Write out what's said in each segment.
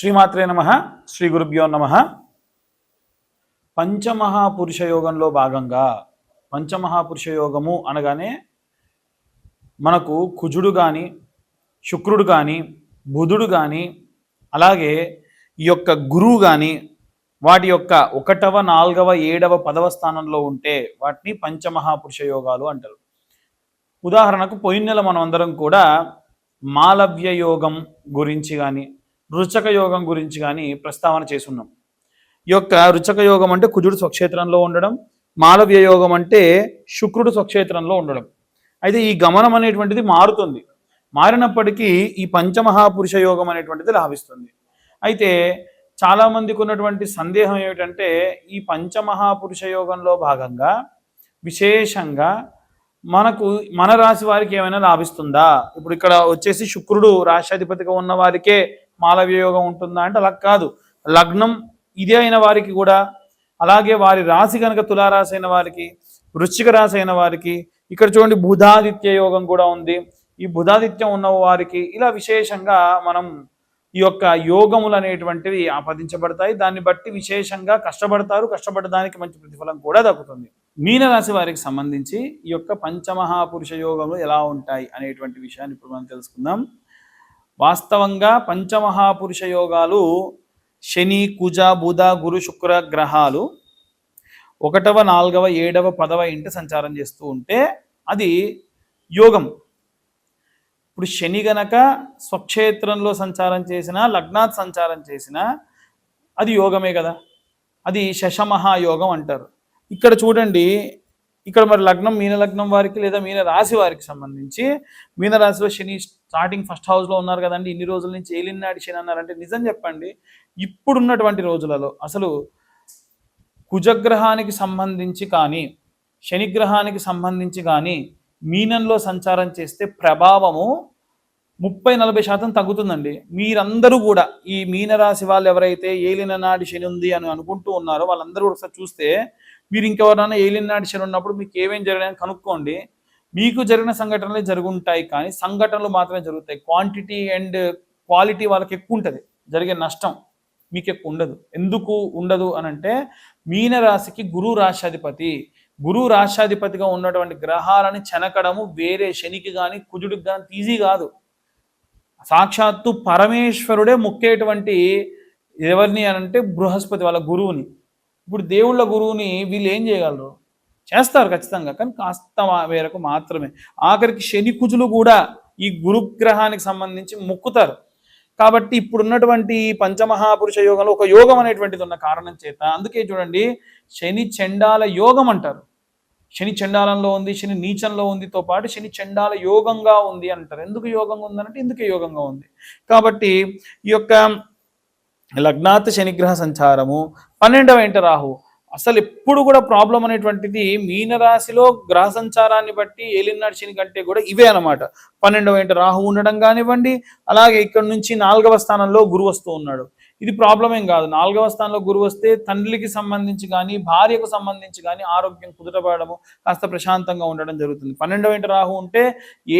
శ్రీమాత్రే నమ శ్రీ గురుభ్యో నమ. పంచమహాపురుష యోగంలో భాగంగా పంచమహాపురుష యోగము అనగానే మనకు కుజుడు కానీ శుక్రుడు కానీ బుధుడు కానీ అలాగే ఈ యొక్క గురువు కానీ వాటి యొక్క ఒకటవ నాలుగవ ఏడవ పదవ స్థానంలో ఉంటే వాటిని పంచమహాపురుష యోగాలు అంటారు. ఉదాహరణకు పోయిన నెల మనం అందరం కూడా మాలవ్య యోగం గురించి కానీ రుచక యోగం గురించి కానీ ప్రస్తావన చేసున్నాం. ఈ యొక్క రుచక యోగం అంటే కుజుడు స్వక్షేత్రంలో ఉండడం మాలవ్య యోగం అంటే శుక్రుడు స్వక్షేత్రంలో ఉండడం. అయితే ఈ గమనం అనేటువంటిది మారుతుంది. మారినప్పటికీ ఈ పంచమహాపురుష యోగం అనేటువంటిది లాభిస్తుంది. అయితే చాలామందికి ఉన్నటువంటి సందేహం ఏమిటంటే ఈ పంచమహాపురుష యోగంలో భాగంగా విశేషంగా మనకు మన రాశి వారికి ఏమైనా లాభిస్తుందా? ఇప్పుడు ఇక్కడ వచ్చేసి శుక్రుడు రాష్ట్రాధిపతిగా ఉన్న వారికే మాలవ్యయోగం ఉంటుందా అంటే అలా కాదు. లగ్నం ఇదే అయిన వారికి కూడా అలాగే వారి రాశి కనుక తులారాశి అయిన వారికి వృశ్చిక రాశి అయిన వారికి ఇక్కడ చూడండి బుధాదిత్య యోగం కూడా ఉంది. ఈ బుధాదిత్యం ఉన్న వారికి ఇలా విశేషంగా మనం ఈ యొక్క యోగములు అనేటువంటివి ఆపాదించబడతాయి. దాన్ని బట్టి విశేషంగా కష్టపడతారు కష్టపడడానికి మంచి ప్రతిఫలం కూడా దక్కుతుంది. మీనరాశి వారికి సంబంధించి ఈ యొక్క పంచమహాపురుష యోగములు ఎలా ఉంటాయి అనేటువంటి విషయాన్ని ఇప్పుడు మనం తెలుసుకుందాం. వాస్తవంగా పంచమహాపురుష యోగాలు శని కుజ బుధ గురు శుక్ర గ్రహాలు ఒకటవ నాలుగవ ఏడవ పదవ ఇంట సంచారం చేస్తూ ఉంటే అది యోగం. ఇప్పుడు శని గనక స్వక్షేత్రంలో సంచారం చేసిన లగ్నాత్ సంచారం చేసిన అది యోగమే కదా. అది శశమహాయోగం అంటారు. ఇక్కడ చూడండి ఇక్కడ మరి లగ్నం మీన లగ్నం వారికి లేదా మీన రాశి వారికి సంబంధించి మీన రాశిలో శని స్టార్టింగ్ ఫస్ట్ హౌస్లో ఉన్నారు కదండి. ఇన్ని రోజుల నుంచి ఏలినాడు శని అన్నారంటే నిజం చెప్పండి. ఇప్పుడున్నటువంటి రోజులలో అసలు కుజగ్రహానికి సంబంధించి కానీ శనిగ్రహానికి సంబంధించి కానీ మీనంలో సంచారం చేస్తే ప్రభావము ముప్పై నలభై శాతం తగ్గుతుందండి. మీరందరూ కూడా ఈ మీనరాశి వాళ్ళు ఎవరైతే ఏలిన నాడి శని ఉంది అని అనుకుంటూ ఉన్నారో వాళ్ళందరూ కూడా ఒకసారి చూస్తే మీరు ఇంకెవరైనా ఏలిన నాటి శని ఉన్నప్పుడు మీకు ఏమేం జరిగాయని కనుక్కోండి. మీకు జరిగిన సంఘటనలే జరుగుంటాయి కానీ సంఘటనలు మాత్రమే జరుగుతాయి. క్వాంటిటీ అండ్ క్వాలిటీ వాళ్ళకి ఎక్కువ ఉంటుంది. జరిగే నష్టం మీకు ఎక్కువ ఉండదు. ఎందుకు ఉండదు అని అంటే మీనరాశికి గురు రాశాధిపతి గురు రాశాధిపతిగా ఉన్నటువంటి గ్రహాలని చెనకడము వేరే శనికి కానీ కుజుడికి కానీ ఈజీ కాదు. సాక్షాత్తు పరమేశ్వరుడే ముక్కేటువంటి ఎవరిని అని అంటే బృహస్పతి వాళ్ళ గురువుని. ఇప్పుడు దేవుళ్ళ గురువుని వీళ్ళు ఏం చేయగలరు? చేస్తారు ఖచ్చితంగా కానీ కాస్త వేరకు మేరకు మాత్రమే. ఆఖరికి శని కుజులు కూడా ఈ గురుగ్రహానికి సంబంధించి మొక్కుతారు. కాబట్టి ఇప్పుడున్నటువంటి పంచమహాపురుష యోగంలో ఒక యోగం అనేటువంటిది ఉన్న కారణం చేత అందుకే చూడండి శని చండాల యోగం అంటారు. శని చండాలంలో ఉంది శని నీచంలో ఉందితో పాటు శని చండాల యోగంగా ఉంది అంటారు. ఎందుకు యోగంగా ఉందంటే ఇందుకే యోగంగా ఉంది. కాబట్టి ఈ యొక్క లగ్నాత్ శనిగ్రహ సంచారము పన్నెండవ ఇంట రాహు అసలు ఎప్పుడు కూడా ప్రాబ్లం అనేటువంటిది మీనరాశిలో గ్రహ సంచారాన్ని బట్టి ఏలినాడు శని కంటే కూడా ఇవే అనమాట పన్నెండవ ఇంట రాహు ఉండడం కానివ్వండి అలాగే ఇక్కడ నుంచి నాలుగవ స్థానంలో గురువు వస్తూ ఉన్నాడు. ఇది ప్రాబ్లం ఏం కాదు. నాలుగవ స్థానంలో గురువు వస్తే తండ్రికి సంబంధించి కానీ భార్యకు సంబంధించి కానీ ఆరోగ్యం కుదుటపడము కాస్త ప్రశాంతంగా ఉండడం జరుగుతుంది. పన్నెండవ ఇంటి రాహు ఉంటే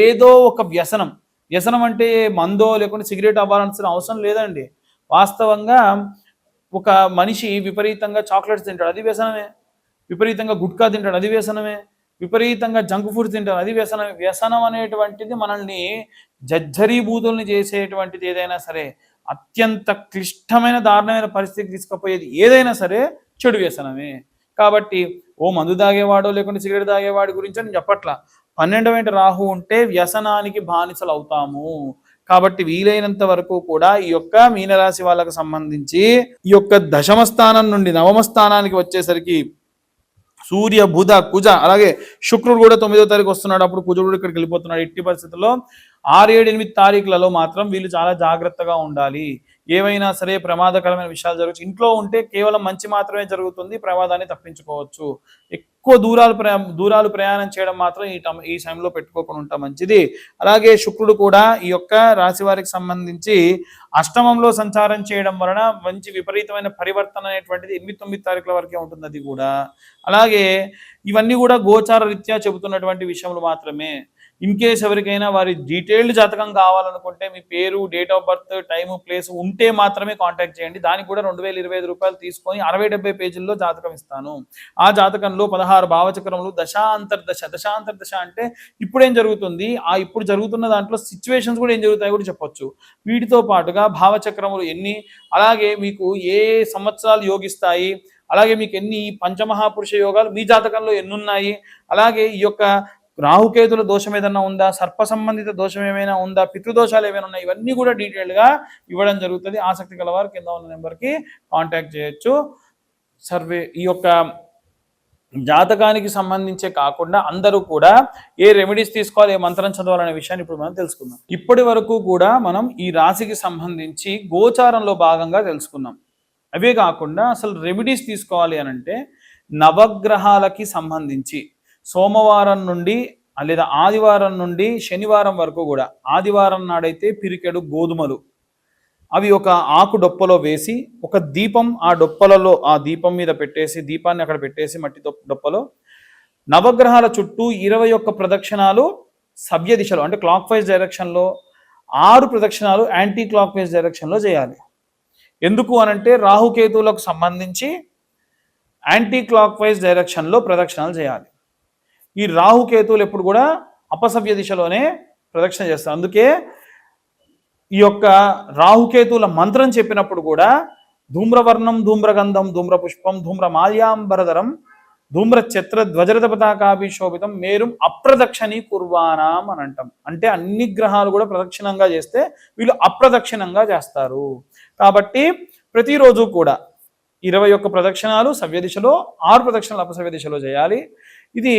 ఏదో ఒక వ్యసనం. వ్యసనం అంటే మందో లేకుంటే సిగరెట్ అవ్వాల్సిన అవసరం లేదండి. వాస్తవంగా ఒక మనిషి విపరీతంగా చాక్లెట్స్ తింటాడు అది వ్యసనమే. విపరీతంగా గుట్కా తింటాడు అది వ్యసనమే. విపరీతంగా జంక్ ఫుడ్ తింటాడు అది వ్యసనం వ్యసనం అనేటువంటిది మనల్ని జర్జరీభూతుల్ని చేసేటువంటిది ఏదైనా సరే అత్యంత క్లిష్టమైన దారుణమైన పరిస్థితికి తీసుకుపోయేది ఏదైనా సరే చెడు వ్యసనమే. కాబట్టి ఓ మందు తాగేవాడో లేకుంటే సిగరెట్ తాగేవాడి గురించి నేను చెప్పట్లా. పన్నెండవ రాహు ఉంటే వ్యసనానికి బానిసలు అవుతాము కాబట్టి వీలైనంత వరకు కూడా ఈ యొక్క మీనరాశి వాళ్ళకు సంబంధించి ఈ యొక్క దశమ స్థానం నుండి నవమ స్థానానికి వచ్చేసరికి సూర్య బుధ కుజ అలాగే శుక్రుడు కూడా తొమ్మిదో తారీఖు వస్తున్నాడు. అప్పుడు కుజుడు కూడా ఇక్కడికి వెళ్ళిపోతున్నాడు. ఎట్టి పరిస్థితుల్లో ఆరు ఏడు ఎనిమిది తారీఖులలో మాత్రం వీళ్ళు చాలా జాగ్రత్తగా ఉండాలి. ఏవైనా సరే ప్రమాదకరమైన విషయాలు జరగచ్చు. ఇంట్లో ఉంటే కేవలం మంచి మాత్రమే జరుగుతుంది ప్రమాదాన్ని తప్పించుకోవచ్చు. ఎక్కువ దూరాలు ప్రయా దూరాలు ప్రయాణం చేయడం మాత్రం ఈ ఈ సమయంలో పెట్టుకోకుండా ఉంటాం మంచిది. అలాగే శుక్రుడు కూడా ఈ యొక్క రాశి వారికి సంబంధించి అష్టమంలో సంచారం చేయడం వలన మంచి విపరీతమైన పరివర్తన అనేటువంటిది ఎనిమిది తొమ్మిది తారీఖుల వరకే ఉంటుంది అది కూడా. అలాగే ఇవన్నీ కూడా గోచార రీత్యా చెబుతున్నటువంటి విషయంలో మాత్రమే. ఇన్ కేస్ ఎవరికైనా వారి డీటెయిల్డ్ జాతకం కావాలనుకుంటే మీ పేరు date of birth time place ఉంటే మాత్రమే కాంటాక్ట్ చేయండి. దానికి కూడా రెండు వేల ఇరవై ఐదు రూపాయలు తీసుకొని అరవై డెబ్బై పేజీల్లో జాతకం ఇస్తాను. ఆ జాతకంలో పదహారు భావచక్రములు దశాంతర్దశ. దశాంతర్దశ అంటే ఇప్పుడు ఏం జరుగుతుంది? ఆ ఇప్పుడు జరుగుతున్న దాంట్లో సిచ్యువేషన్స్ కూడా ఏం జరుగుతాయి కూడా చెప్పొచ్చు. వీటితో పాటుగా భావచక్రములు ఎన్ని? అలాగే మీకు ఏ సంవత్సరాలు యోగిస్తాయి? అలాగే మీకు ఎన్ని? పంచమహాపురుష యోగాలు మీ జాతకంలో ఎన్ని ఉన్నాయి అలాగే ఈ యొక్క రాహుకేతుల దోషం ఏదైనా ఉందా? సర్ప సంబంధిత దోషం ఏమైనా ఉందా? పితృదోషాలు ఏమైనా ఉన్నాయి? ఇవన్నీ కూడా డీటెయిల్డ్గా ఇవ్వడం జరుగుతుంది. ఆసక్తి గలవారు కింద ఉన్న నెంబర్కి కాంటాక్ట్ చేయొచ్చు. సర్వే ఈ యొక్క జాతకానికి సంబంధించే కాకుండా అందరూ కూడా ఏ రెమెడీస్ తీసుకోవాలి ఏ మంత్రం చదవాలనే విషయాన్ని ఇప్పుడు మనం తెలుసుకుందాం. ఇప్పటి వరకు కూడా మనం ఈ రాశికి సంబంధించి గోచారంలో భాగంగా తెలుసుకున్నాం. అవే కాకుండా అసలు రెమెడీస్ తీసుకోవాలి అని అంటే నవగ్రహాలకి సంబంధించి సోమవారం నుండి లేదా ఆదివారం నుండి శనివారం వరకు కూడా ఆదివారం నాడైతే పిరికెడు గోధుమలు. అవి ఒక ఆకు డొప్పలో వేసి ఒక దీపం ఆ డొప్పలలో ఆ దీపం మీద పెట్టేసి దీపాన్ని అక్కడ పెట్టేసి మట్టి డొప్పలో నవగ్రహాల చుట్టూ ఇరవై ఒక్క ప్రదక్షిణాలు సవ్య దిశలో అంటే క్లాక్ వైజ్ డైరెక్షన్లో ఆరు ప్రదక్షిణాలు యాంటీ క్లాక్ వైజ్ డైరెక్షన్లో చేయాలి. ఎందుకు అనంటే రాహుకేతువులకు సంబంధించి యాంటీ క్లాక్ వైజ్ డైరెక్షన్లో ప్రదక్షిణాలు చేయాలి. ఈ రాహుకేతువులు ఎప్పుడు కూడా అపసవ్య దిశలోనే ప్రదక్షిణ చేస్తారు. అందుకే ఈ యొక్క రాహుకేతువుల మంత్రం చెప్పినప్పుడు కూడా ధూమ్రవర్ణం ధూమ్రగంధం ధూమ్రపుష్పం ధూమ్ర మాల్యాంబరధరం ధూమ్ర చిత్ర ధ్వజరథ పతాకాభిశోభితం మేరుం అప్రదక్షిణీ కుర్వానాం అని అంటాం. అంటే అన్ని గ్రహాలు కూడా ప్రదక్షిణంగా చేస్తే వీళ్ళు అప్రదక్షిణంగా చేస్తారు. కాబట్టి ప్రతిరోజు కూడా ఇరవై ఒక్క ప్రదక్షిణాలు సవ్య దిశలో ఆరు ప్రదక్షిణలు అపసవ్య దిశలో చేయాలి. ఇది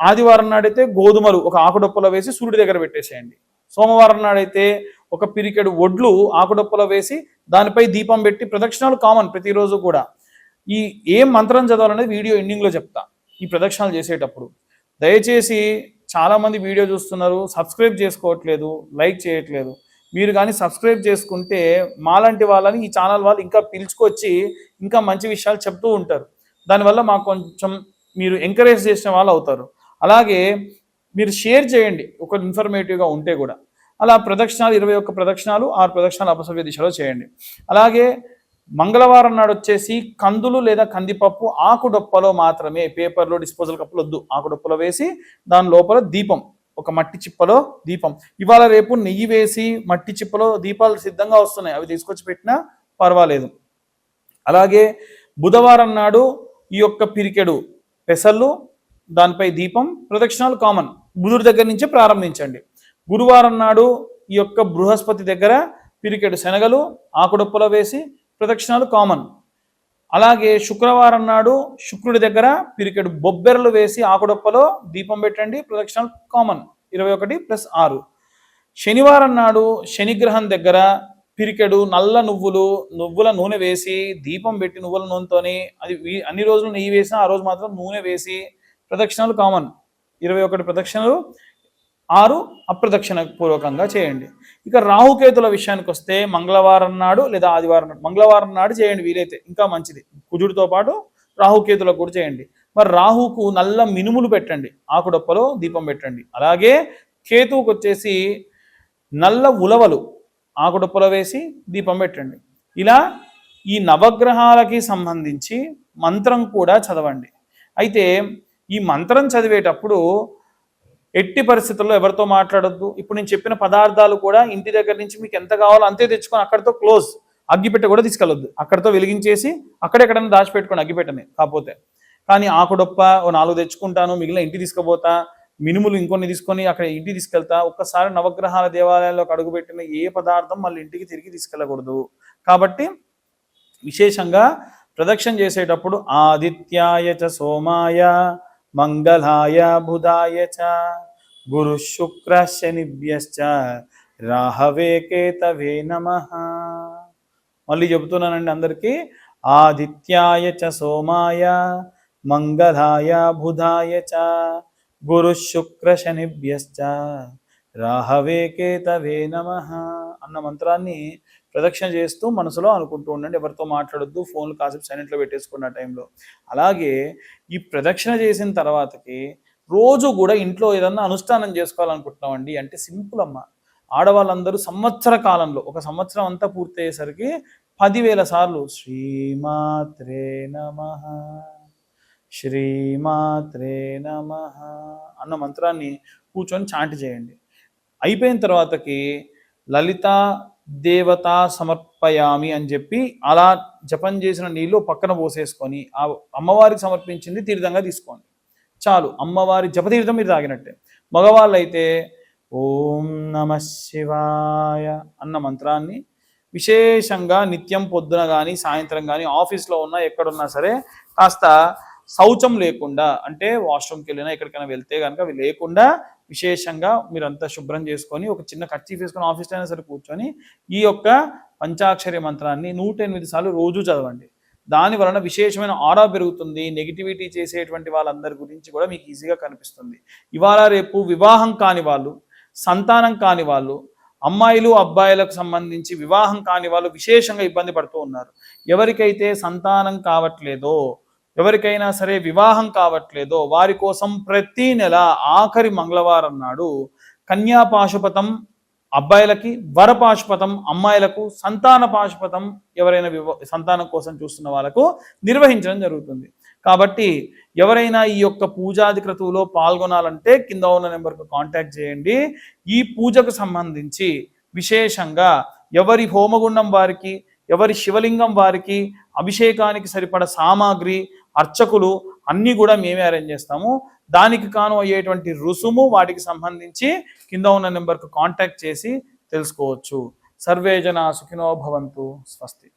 ఆదివారం నాడైతే గోధుమలు ఒక ఆకుడొప్పలో వేసి సూర్యుడి దగ్గర పెట్టేసేయండి. సోమవారం నాడైతే ఒక పిరికెడు ఒడ్లు ఆకుడొప్పలో వేసి దానిపై దీపం పెట్టి ప్రదక్షిణాలు కామన్ ప్రతిరోజు కూడా. ఈ ఏం మంత్రం చదవాలనేది వీడియో ఎండింగ్లో చెప్తా. ఈ ప్రదక్షిణాలు చేసేటప్పుడు. దయచేసి చాలామంది వీడియో చూస్తున్నారు సబ్స్క్రైబ్ చేసుకోవట్లేదు లైక్ చేయట్లేదు. మీరు కానీ సబ్స్క్రైబ్ చేసుకుంటే మాలాంటి వాళ్ళని ఈ ఛానల్ వాళ్ళు ఇంకా పిలుచుకొచ్చి ఇంకా మంచి విషయాలు చెప్తూ ఉంటారు. దానివల్ల మాకు కొంచెం మీరు ఎంకరేజ్ చేసిన వాళ్ళు అవుతారు. అలాగే మీరు షేర్ చేయండి ఒక ఇన్ఫర్మేటివ్గా ఉంటే కూడా. అలా ప్రదక్షిణాలు ఇరవై ఒక్క ప్రదక్షిణాలు ఆరు ప్రదక్షిణాలు అపసవ్య దిశలో చేయండి. అలాగే మంగళవారం నాడు వచ్చేసి కందులు లేదా కందిపప్పు ఆకుడొప్పలో మాత్రమే పేపర్లో డిస్పోజల్ కప్పులు వద్దు ఆకుడొప్పలో వేసి దాని లోపల దీపం ఒక మట్టి చిప్పలో దీపం. ఇవాళ రేపు నెయ్యి వేసి మట్టి చిప్పలో దీపాలు సిద్ధంగా వస్తున్నాయి. అవి తీసుకొచ్చి పెట్టినా పర్వాలేదు. అలాగే బుధవారం నాడు ఈ యొక్క పిరికెడు పెసళ్ళు దానిపై దీపం ప్రదక్షిణాలు కామన్ బుధుడి దగ్గర నుంచే ప్రారంభించండి. గురువారం నాడు ఈ యొక్క బృహస్పతి దగ్గర పిరికెడు శనగలు ఆకుడొప్పలో వేసి ప్రదక్షిణాలు కామన్ అలాగే శుక్రవారం నాడు శుక్రుడి దగ్గర పిరికెడు బొబ్బెరలు వేసి ఆకుడొప్పలో దీపం పెట్టండి ప్రదక్షిణాలు కామన్ ఇరవై ఒకటి ప్లస్ ఆరు. శనివారం నాడు శనిగ్రహం దగ్గర పిరికెడు నల్ల నువ్వులు నువ్వుల నూనె వేసి దీపం పెట్టి నువ్వుల నూనెతోని అది అన్ని రోజులు నెయ్యి వేసినా ఆ రోజు మాత్రం నూనె వేసి ప్రదక్షిణలు కామన్. ఇరవై ఒకటి ప్రదక్షిణలు ఆరు అప్రదక్షిణ పూర్వకంగా చేయండి. ఇక రాహుకేతుల విషయానికి వస్తే మంగళవారం నాడు లేదా ఆదివారం నాడు మంగళవారం నాడు చేయండి వీలైతే ఇంకా మంచిది. కుజుడితో పాటు రాహుకేతులకు కూడా చేయండి. మరి రాహుకు నల్ల మినుములు పెట్టండి ఆకుడొప్పలో దీపం పెట్టండి. అలాగే కేతువుకు వచ్చేసి నల్ల ఉలవలు ఆకుడొప్పలో వేసి దీపం పెట్టండి. ఇలా ఈ నవగ్రహాలకి సంబంధించి మంత్రం కూడా చదవండి. అయితే ఈ మంత్రం చదివేటప్పుడు ఎట్టి పరిస్థితుల్లో ఎవరితో మాట్లాడొద్దు? ఇప్పుడు నేను చెప్పిన పదార్థాలు కూడా ఇంటి దగ్గర నుంచి మీకు ఎంత కావాలో అంతే తెచ్చుకొని అక్కడితో క్లోజ్ అగ్గిపెట్ట కూడా తీసుకెళ్ళొద్దు. అక్కడితో వెలిగించేసి అక్కడెక్కడన్నా దాచిపెట్టుకోండి అగ్గిపెట్టని కాకపోతే. కానీ ఆకుడొప్ప ఓ నాలుగు తెచ్చుకుంటాను మిగిలిన ఇంటి తీసుకుపోతా మినుములు ఇంకొన్ని తీసుకొని అక్కడ ఇంటికి తీసుకెళ్తా ఒక్కసారి నవగ్రహాల దేవాలయాల్లోకి అడుగుపెట్టిన ఏ పదార్థం మళ్ళీ ఇంటికి తిరిగి తీసుకెళ్ళకూడదు. కాబట్టి విశేషంగా ప్రదక్షిణ చేసేటప్పుడు ఆదిత్యాయ చ సోమాయ మంగళాయ బుధాయ చ గురు శుక్ర శనిభ్యశ్చ రాహవే కేతవే నమ. మళ్ళీ చెబుతున్నానండి అందరికీ ఆదిత్యాయ చ సోమాయ మంగళాయ బుధాయ చ గురు శుక్ర శనిభ్యశ్చ రాహవే కేతవే నమ అన్న మంత్రాన్ని ప్రదక్షిణ చేస్తూ మనసులో అనుకుంటూ ఉండండి. ఎవరితో మాట్లాడొద్దు ఫోన్లు కాసేపు సైలెంట్లో పెట్టేసుకున్న టైంలో. అలాగే ఈ ప్రదక్షిణ చేసిన తర్వాతకి రోజు కూడా ఇంట్లో ఏదన్నా అనుష్ఠానం చేసుకోవాలనుకుంటున్నామండి అంటే సింపుల్ అమ్మ. ఆడవాళ్ళందరూ సంవత్సర కాలంలో ఒక సంవత్సరం అంతా పూర్తయ్యేసరికి పదివేల సార్లు శ్రీమాత్రే నమ శ్రీమాత్రే నమ అన్న మంత్రాన్ని కూర్చొని చాంటి చేయండి. అయిపోయిన తర్వాతకి లలిత దేవత సమర్పయామి అని చెప్పి అలా జపం చేసిన నీళ్ళు పక్కన పోసేసుకొని ఆ అమ్మవారికి సమర్పించింది తీర్థంగా తీసుకోండి. చాలు అమ్మవారి జపతీర్థం మీరు తాగినట్టే. మగవాళ్ళు అయితే ఓం నమ శివాయ అన్న మంత్రాన్ని విశేషంగా నిత్యం పొద్దున కానీ సాయంత్రం కానీ ఆఫీస్లో ఉన్నా ఎక్కడున్నా సరే కాస్త శౌచం లేకుండా అంటే వాష్రూమ్కి వెళ్ళినా ఎక్కడికైనా వెళ్తే కనుక అవి లేకుండా విశేషంగా మీరంతా శుభ్రం చేసుకొని ఒక చిన్న కర్చీఫ్ వేసుకొని ఆఫీస్లో అయినా సరే కూర్చొని ఈ యొక్క పంచాక్షరి మంత్రాన్ని నూట ఎనిమిది సార్లు రోజు చదవండి. దాని వలన విశేషమైన ఆరా పెరుగుతుంది. నెగిటివిటీ చేసేటువంటి వాళ్ళందరి గురించి కూడా మీకు ఈజీగా కనిపిస్తుంది. ఇవాళ రేపు వివాహం కాని వాళ్ళు సంతానం కాని వాళ్ళు అమ్మాయిలు అబ్బాయిలకు సంబంధించి వివాహం కాని వాళ్ళు విశేషంగా ఇబ్బంది పడుతూ ఉన్నారు. ఎవరికైతే సంతానం కావట్లేదో ఎవరికైనా సరే వివాహం కావట్లేదో వారి కోసం ప్రతి నెల ఆఖరి మంగళవారం నాడు కన్యా పాశుపతం అబ్బాయిలకి వర పాశుపతం అమ్మాయిలకు సంతాన పాశుపతం ఎవరైనా వివ సంతానం కోసం చూస్తున్న వాళ్ళకు నిర్వహించడం జరుగుతుంది. కాబట్టి ఎవరైనా ఈ యొక్క పూజాది క్రతువులో పాల్గొనాలంటే కింద ఉన్న నెంబర్కు కాంటాక్ట్ చేయండి. ఈ పూజకు సంబంధించి విశేషంగా ఎవరి హోమగుండం వారికి ఎవరి శివలింగం వారికి అభిషేకానికి సరిపడ సామాగ్రి అర్చకులు అన్నీ కూడా మేమే అరేంజ్ చేస్తాము. దానికి కాను అయ్యేటువంటి రుసుము వాటికి సంబంధించి కింద ఉన్న నెంబర్కు కాంటాక్ట్ చేసి తెలుసుకోవచ్చు. సర్వే జన సుఖినో భవంతు. స్వస్తి.